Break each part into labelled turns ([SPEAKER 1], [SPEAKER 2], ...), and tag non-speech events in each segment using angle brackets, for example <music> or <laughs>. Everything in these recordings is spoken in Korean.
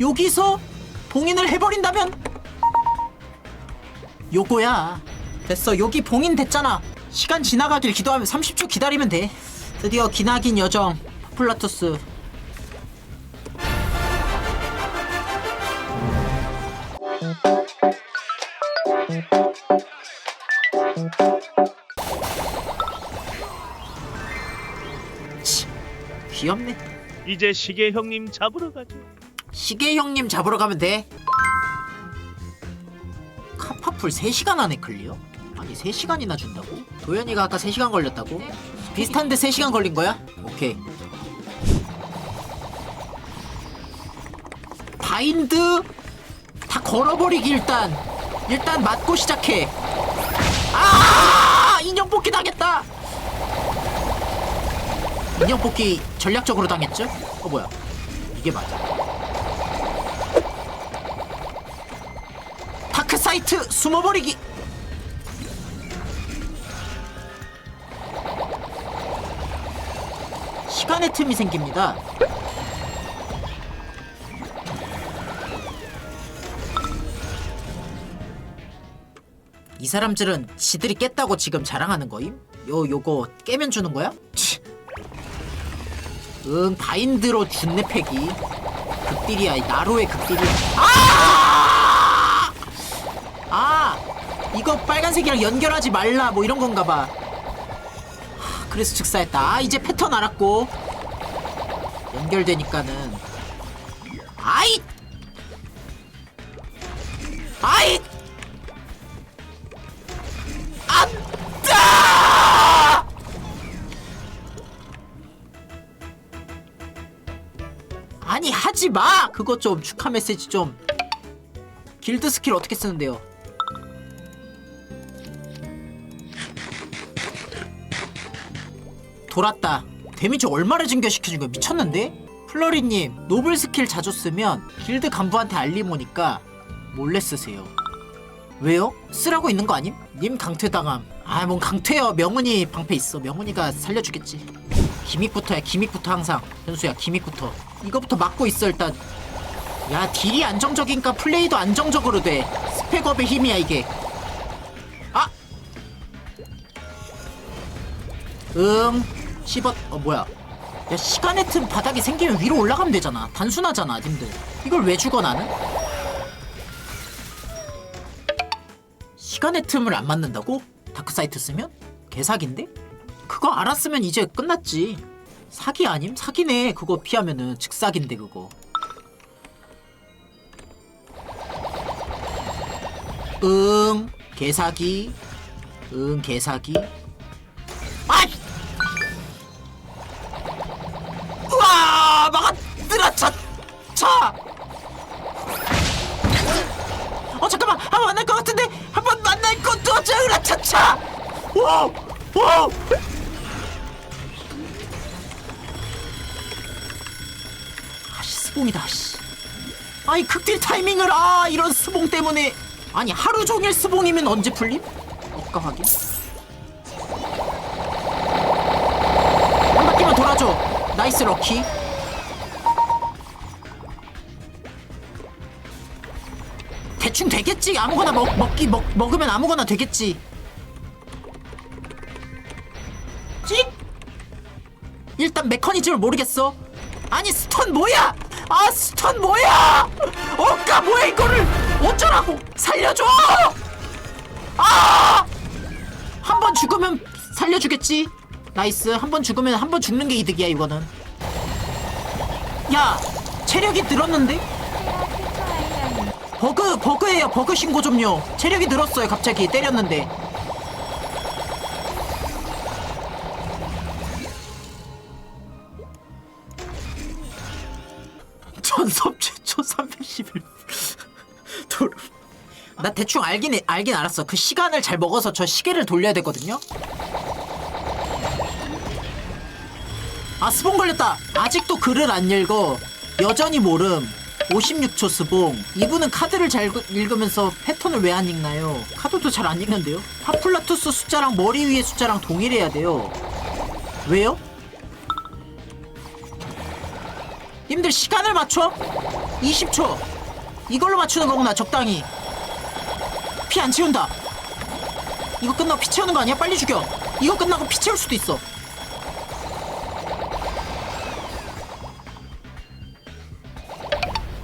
[SPEAKER 1] 여기서 봉인을 해버린다면? 요거야. 됐어. 여기 봉인 됐잖아. 시간 지나가길 기도하면 30초 기다리면 돼. 드디어 기나긴 여정. 플라투스. 치, 귀엽네.
[SPEAKER 2] 이제 시계 형님 잡으러 가죠.
[SPEAKER 1] 시계 형님 잡으러 가면 돼. 카파풀 3시간 안에 클리어? 아니 3시간이나 준다고? 도현이가 아까 3시간 걸렸다고? 비슷한데 3시간 걸린 거야? 오케이. 바인드 다 걸어버리기 일단. 일단 맞고 시작해. 아! 인형 뽑기 당했다. 인형 뽑기 전략적으로 당했죠? 어 뭐야? 이게 맞아. 사이트 숨어버리기. 시간의 틈이 생깁니다. 이 사람들은 지들이 깼다고 지금 자랑하는 거임? 요 요거 깨면 주는 거야? 치. 응 바인드로 준내 패기 극딜이야 이 나로의 극딜이야 아! 아 이거 빨간색이랑 연결하지 말라 뭐 이런 건가 봐. 하, 그래서 즉사했다. 아 이제 패턴 알았고. 연결되니까는. 아이! 아이! 안다 아니 하지 마! 그거 좀 축하 메시지 좀. 길드 스킬 어떻게 쓰는데요 돌았다. 데미지 얼마를 증가시켜준 거야? 미쳤는데? 플러리님 노블 스킬 자주 쓰면 길드 간부한테 알림 오니까 몰래 쓰세요. 왜요? 쓰라고 있는 거 아님? 님 강퇴당함. 아 뭔 강퇴요. 명훈이 방패 있어. 명훈이가 살려주겠지. 기믹부터야 기믹부터 항상. 현수야 기믹부터. 이거부터 막고 있어 일단. 야 딜이 안정적이니까 플레이도 안정적으로 돼. 스펙업의 힘이야 이게. 아! 응 씹었 어 뭐야 야 시간의 틈 바닥이 생기면 위로 올라가면 되잖아 단순하잖아 님들 이걸 왜 죽어 나는? 시간의 틈을 안 맞는다고? 다크사이트 쓰면? 개사기인데? 그거 알았으면 이제 끝났지 사기 아님? 사기네 그거 피하면은 즉사기인데 그거 응 개사기 응 개사기 오오 아씨 스봉이다 씨. 아이 극딜 타이밍을 아 이런 스봉 때문에. 아니 하루 종일 스봉이면 언제 풀림? 억까 확인 한 바퀴만 돌아줘. 나이스 럭키. 대충 되겠지? 아무거나 먹, 먹기 먹, 먹으면 아무거나 되겠지 일단 메커니즘을 모르겠어? 아니 스턴 뭐야? 아 스턴 뭐야? 어까 뭐야 이거를? 어쩌라고? 살려줘! 아 한 번 죽으면 살려주겠지? 나이스. 한 번 죽으면 한 번 죽는 게 이득이야 이거는. 야 체력이 늘었는데? 버그 버그예요. 버그 신고 좀요. 체력이 늘었어요 갑자기. 때렸는데 전섭 <laughs> 최초 311 도름 <laughs> 나 대충 알긴 해- 알긴 알았어. 그 시간을 잘 먹어서 저 시계를 돌려야 되거든요. 아 스봉 걸렸다. 아직도 글을 안 읽어. 여전히 모름. 56초 스봉 이분은 카드를 잘 읽- 읽으면서 패턴을 왜 안 읽나요? 카드도 잘 안 읽는데요? 파플라투스 숫자랑 머리 위에 숫자랑 동일해야 돼요. 왜요? 님들 시간을 맞춰? 20초 이걸로 맞추는 거구나 적당히 피 안 채운다 이거 끝나고 피 채우는 거 아니야? 빨리 죽여 이거 끝나고 피 채울 수도 있어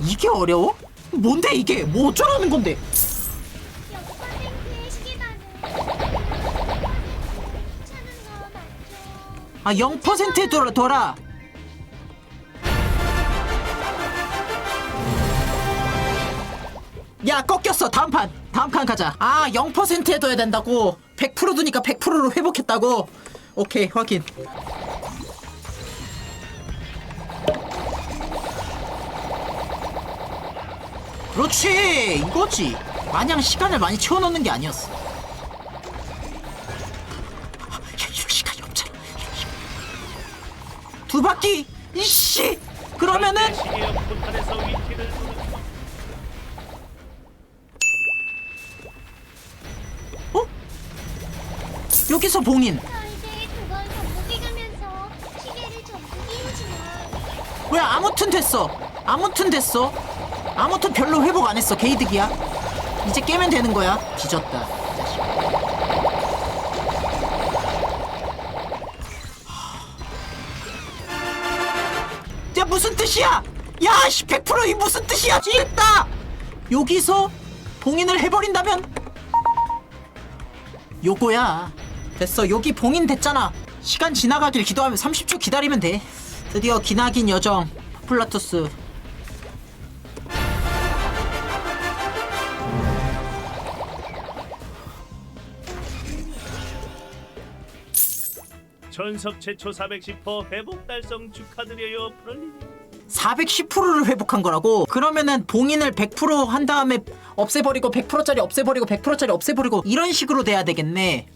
[SPEAKER 1] 이게 어려워? 뭔데 이게? 뭐 어쩌라는 건데?
[SPEAKER 3] 0%의 시계단은 차는 거 맞죠?
[SPEAKER 1] 아 0%에 돌아 돌아 야 꺾였어. 다음 판. 다음 판 가자. 아 0%에 둬야 된다고. 100% 두니까 100%로 회복했다고. 오케이 확인. 그렇지. 이거지. 마냥 시간을 많이 채워넣는 게 아니었어. 두 바퀴. 이씨. 그러면은 여기서 봉인.
[SPEAKER 3] 저 이제 그걸 전복해 가면서 시계를 전복 이루지만
[SPEAKER 1] 왜 아무튼 됐어? 아무튼 됐어? 아무튼 별로 회복 안 했어 게이득이야? 이제 깨면 되는 거야? 뒤졌다 이 자식. 야 무슨 뜻이야? 야 씨 100%이 무슨 뜻이야? 찌겠다! 여기서 봉인을 해버린다면? 요거야 됐어. 여기 봉인 됐잖아. 시간 지나가길 기도하면 30초 기다리면 돼. 드디어 기나긴 여정. 플라투스.
[SPEAKER 2] 전석 최초 410% 회복 달성 축하드려요 프롤리
[SPEAKER 1] 410%를 회복한 거라고? 그러면은 봉인을 100%한 다음에 없애버리고 100%짜리 없애버리고 100%짜리 없애버리고 이런 식으로 돼야 되겠네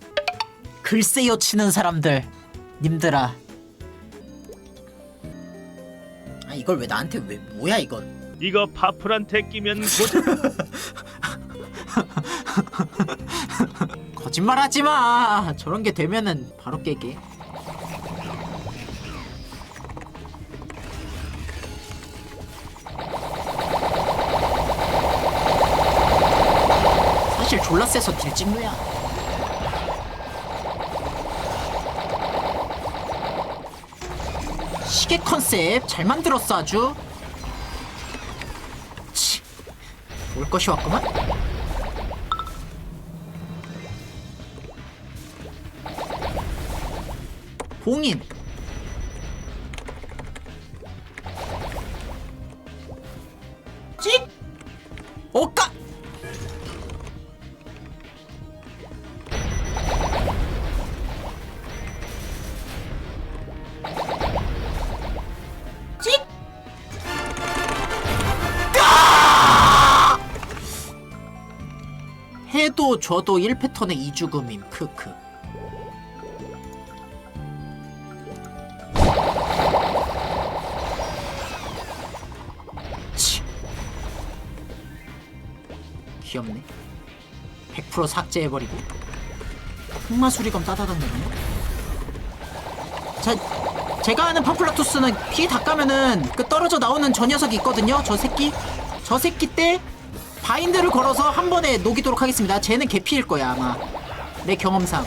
[SPEAKER 1] 글쎄요 치는 사람들. 님들아. 아 이걸 왜 나한테 왜 뭐야 이건?
[SPEAKER 2] 이거 파풀한테 끼면 고장 <laughs>
[SPEAKER 1] 거짓말하지 마. 저런 게 되면은 바로 깨게. 사실 졸라 세서 딜 찍누야 시계 컨셉 잘 만들었어 아주. 치, 올 것이 왔구만. 봉인. 찍! 어까 줘도 1패턴의 이죽음임 크크 치. 귀엽네. 100% 삭제해버리고. 흑마수리검 내네. 자, 제가 아는 팜플라투스는 피 닦으면은 그 떨어져 나오는 저 녀석이 있거든요. 저 새끼. 저 새끼 때 바인드를 걸어서 한 번에 녹이도록 하겠습니다. 쟤는 개피일 거야 아마. 내 경험상.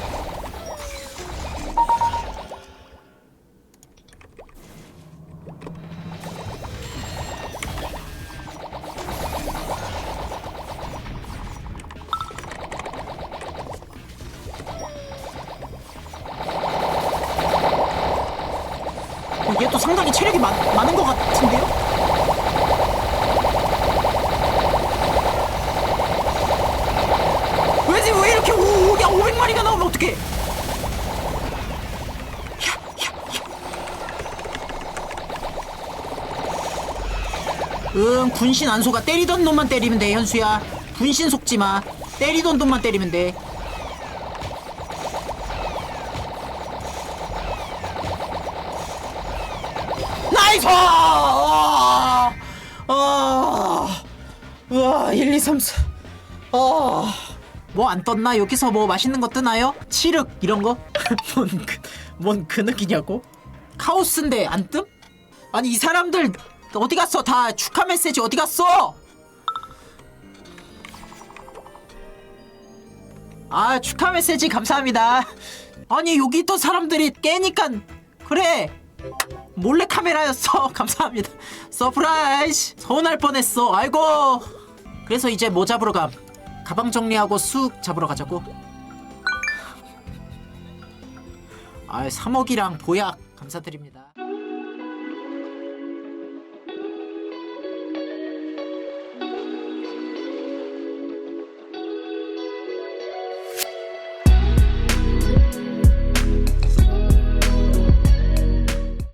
[SPEAKER 1] 얘 또 상당히 체력이 많, 많은 것 같은데요? 응 군신 안소가 때리던 놈만 때리면 돼 현수야 군신 속지마 때리던 놈만 때리면 돼 나이스! 아, 아, 우와, 1, 2, 3, 4. 아, 뭐안 떴나? 여기서 뭐 맛있는 거 뜨나요? 칠흑 이런 거? <laughs> 뭔, 그, 뭔 근육이냐고? 카오스인데 안 뜸? 아니 이 사람들 어디 갔어? 다 축하 메시지 어디 갔어? 아 축하 메시지 감사합니다. 아니 여기 있던 사람들이 깨니까 그래. 몰래 카메라였어. <laughs> 감사합니다. 서프라이즈! 서운할 뻔했어. 아이고. 그래서 이제 뭐 잡으러 감? 가방 정리하고 쑥 잡으러 가자고. 아 3억이랑 보약 감사드립니다